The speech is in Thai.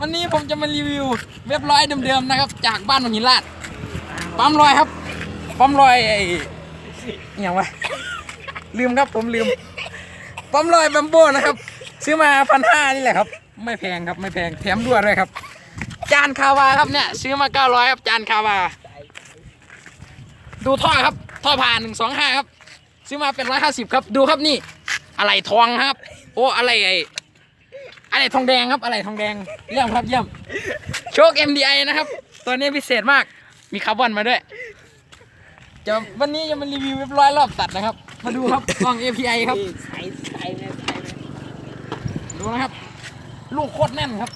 วันนี้ผมจะมารีวิวเว็บร้อยเดิมๆนะครับ จากบ้านหนองหินลาดปั๊มลอยครับปั๊มลอยไอ้อย่างวะลืมครับผมลืมปั๊มลอยแบมโบ้นะครับ ซื้อมาพันห้านี่แหละครับ ไม่แพงครับไม่แพงแถมด้วยด้วยครับ จานคาวาครับเนี่ย ซื้อมาเก้าร้อยครับจานคาวา ดูท่อครับ ท่อผ่านหนึ่งสองห้าครับ ซื้อมาเป็นร้อยห้าสิบครับ ดูครับนี่ อะไรทองครับ โอ้อะไรไอ้ อะไรทองแดงครับอะไรทองแดงเยี่ยมครับเยี่ยมโชค MDI นะครับ ตัวนี้พิเศษมากมีคาร์บอนมาด้วย จะวันนี้จะมารีวิวเรียบร้อยรอบตัดนะครับ มาดูครับกล่อง API ครับ ใส่ใส่เลยดูนะครับ ลูกโคตรแน่นครับ